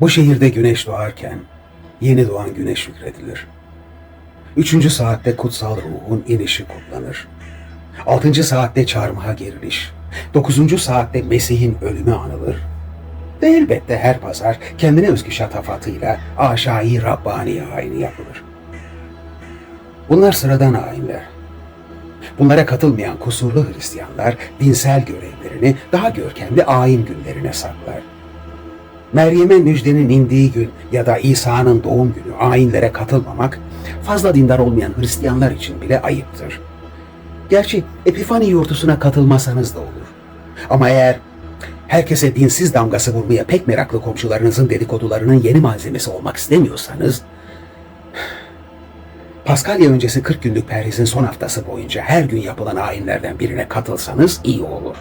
O şehirde güneş doğarken yeni doğan güneş şükredilir. Üçüncü saatte kutsal ruhun inişi kutlanır. Altıncı saatte çarmıha geriliş. Dokuzuncu saatte Mesih'in ölümü anılır. Ve elbette her pazar kendine özgü şatafatıyla aşağı Rabbani ayini yapılır. Bunlar sıradan ayinler. Bunlara katılmayan kusurlu Hristiyanlar dinsel görevlerini daha görkemli ayin günlerine saklar. Meryem'e müjdenin indiği gün ya da İsa'nın doğum günü ayinlere katılmamak fazla dindar olmayan Hristiyanlar için bile ayıptır. Gerçi Epifani yurtusuna katılmasanız da olur. Ama eğer herkese dinsiz damgası vurmaya pek meraklı komşularınızın dedikodularının yeni malzemesi olmak istemiyorsanız, Paskalya öncesi 40 günlük perhizin son haftası boyunca her gün yapılan ayinlerden birine katılsanız iyi olur.